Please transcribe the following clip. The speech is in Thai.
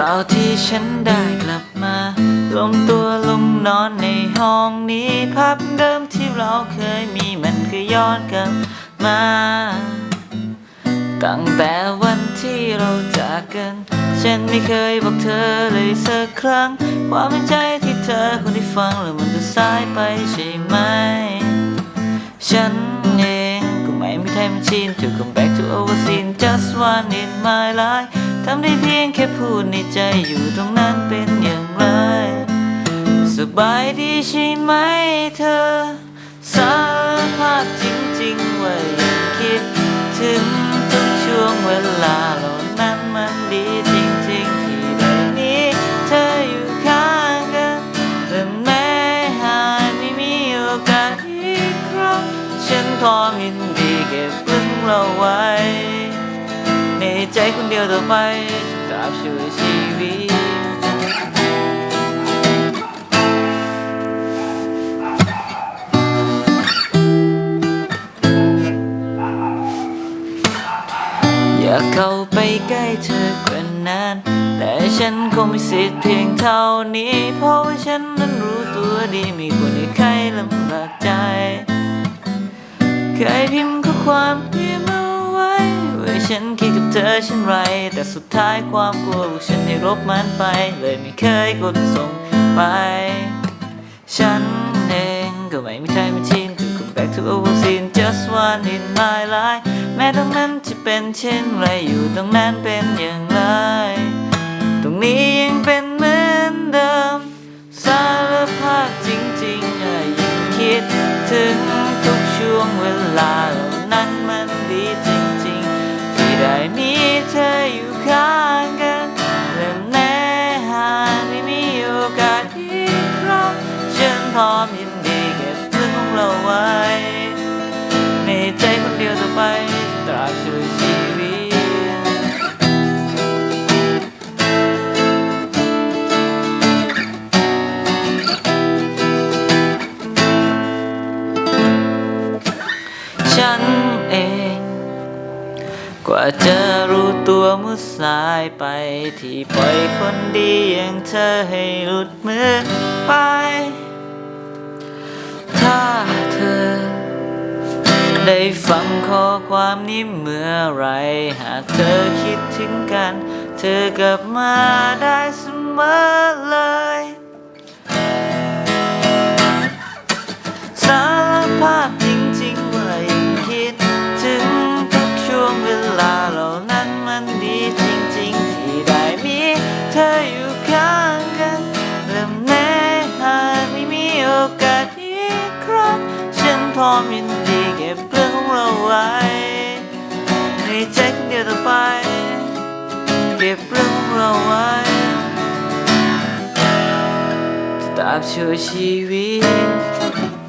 ราวที่ฉันได้กลับมา ลงตัวลงนอนในห้องนี้ภาพเดิมที่เราเคยมีมันก็ย้อนกลับมา ตั้งแต่วันที่เราจากกัน ฉันไม่เคยบอกเธอเลยสักครั้งความในใจที่เธอคนที่ฟังแล้วมันจะสายไปใช่ไหม ฉันเองก็ไม่มีไทยมันชิน to come back to overseen just one in my life ทำได้เพียงแค่พูดในใจอยู่ตรงนั้นเป็นอย่างไร สบายดีใช่ไหมเธอ สารภาพจริงๆว่ายังคิดถึงทุกช่วงเวลาเหล่านั้นมันดีจริงๆที่ได้มีเธออยู่ข้างกันแต่แม้หากไม่มีโอกาสอีกครั้งฉันพร้อมยินดีเก็บเรื่องเราไว้ ใจคนเดียวต่อไปตราบชั่วชีวิตอยากเข้าไปใกล้เธอกว่านั้นแต่ฉันคงมีสิทธิ์เพียงเท่านี้ เพราะว่าฉันนั้นรู้ตัวดีมีคนที่ใครลำบากใจ เคยพิมพ์ ฉันคิดกับเธอเช่นไร แต่สุดท้ายความกลัวของฉันได้ลบมันไป เลยไม่เคยกดส่งไป ฉันเองก็ไม่มีใจไม่ชิน to come back to old scene just one in my life แม้ตรงนั้นจะเป็นเช่นไรอยู่ตรงนั้นเป็นอย่างไร ตรงนี้ยังเป็นเหมือนเดิม สารภาพจริงๆยังคิดถึงทุกช่วงเวลา ร้อมยินดีเก็บเรื่องของเราไว้ ในใจคนเดียวต่อไปตราบชั่วชีวิตฉันเอง กว่าจะรู้ตัวมื่อสายไปที่ปล่อยคนดีอย่างเธอให้หลุดมือไป ได้ฟังข้อความนี้เมื่อไร หากเธอคิดถึงกัน เธอกลับมาได้เสมอเลยสารภาพจริงๆว่ายังคิดถึงทุกช่วงเวลาเหล่านั้นมันดีจริงๆ ที่ได้มีเธออยู่ข้างกันและแม้หากไม่มีโอกาสอีกครั้งฉันพร้อมยิน ในใจคนเดียวต่อไปเก็บเรื่องของเราไว้ตราบชั่วชีวิต